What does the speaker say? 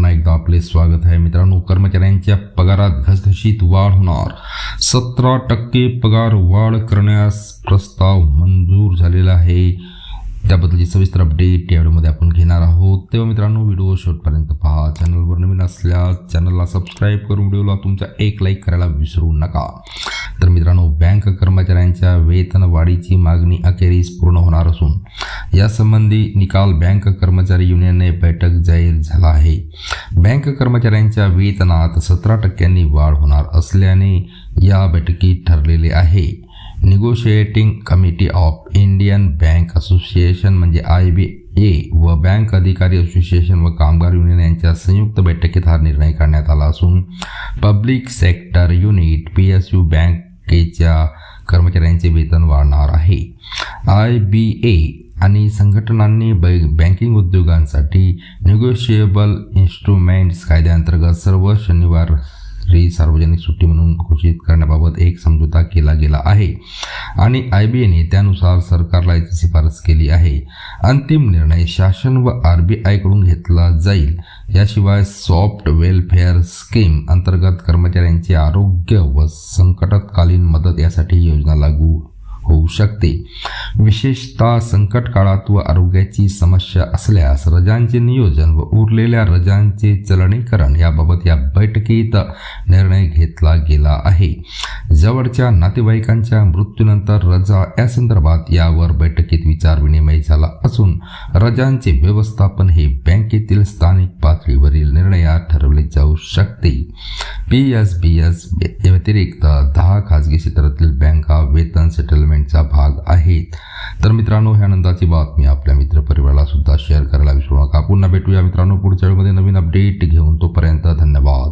पुन्हा एकदा आपले स्वागत आहे मित्रांनो. कर्मचाऱ्यांच्या पगारात घसघशीत वाढ होणार. सतरा टक्के पगार वाढ करण्यास प्रस्ताव मंजूर झालेला आहे. त्याबद्दलची सविस्तर अपडेट या व्हिडिओमध्ये आपण घेणार आहोत. तेव्हा मित्रांनो व्हिडिओ शेवटपर्यंत पहा. चॅनलवर नवीन असल्यास चॅनलला सबस्क्राईब करून व्हिडिओला तुमचा एक लाईक करायला विसरू नका. तर मित्रांनो बँक कर्मचाऱ्यांच्या वेतनवाढीची मागणी अखेरीस पूर्ण होणार असून यासंबंधी निकाल बँक कर्मचारी युनियनने बैठक जाहीर झाला आहे. बँक कर्मचाऱ्यांच्या वेतनात सतरा टक्क्यांनी वाढ होणार असल्याने या बैठकीत ठरलेले आहे. Negotiating committee of Indian bank association म्हणजे आय बी ए व बँक अधिकारी असोसिएशन व कामगार युनियन यांच्या संयुक्त बैठकीत हा निर्णय करण्यात आला असून public sector unit P S U बँकेच्या कर्मचाऱ्यांचे वेतन वाढणार आहे. आय बी ए आणि संघटनांनी बै बँकिंग उद्योगांसाठी निगोशिएबल इन्स्ट्रुमेंट्स कायद्याअंतर्गत सर्व शनिवार राष्ट्रीय सार्वजनिक सुट्टी म्हणून घोषित करण्याबाबत एक समझोता केला गेला आहे. आणि आय बी एने त्यानुसार सरकारला याची शिफारस केली आहे. अंतिम निर्णय शासन व आर बी आयकडून घेतला जाईल. याशिवाय सॉफ्ट वेलफेअर स्कीम अंतर्गत कर्मचाऱ्यांचे आरोग्य व संकटकालीन मदत यासाठी योजना लागू होऊ शकते. विशेषतः संकट काळात व आरोग्याची समस्या असल्यास रजांचे नियोजन व उरलेल्या रजांचे चलनीकरण याबाबत या बैठकीत निर्णय घेतला गेला आहे. जवळच्या नातेवाईकांच्या मृत्यूनंतर रजा या संदर्भात यावर बैठकीत विचार विनिमय झाला असून रजांचे व्यवस्थापन हे बँकेतील स्थानिक पातळीवरील जाऊ शकते. पी एस बी एस व्यतिरिक्त दहा खाजगी क्षेत्रातील बँका वेतन सेटलमेंटचा भाग आहेत तर मित्रांनो ह्या आनंदाची बातमी आपल्या मित्रपरिवाराला सुद्धा शेअर करायला विसरू नका. पुन्हा भेटूया मित्रांनो पुढच्या वेळेमध्ये नवीन अपडेट घेऊन. तोपर्यंत धन्यवाद.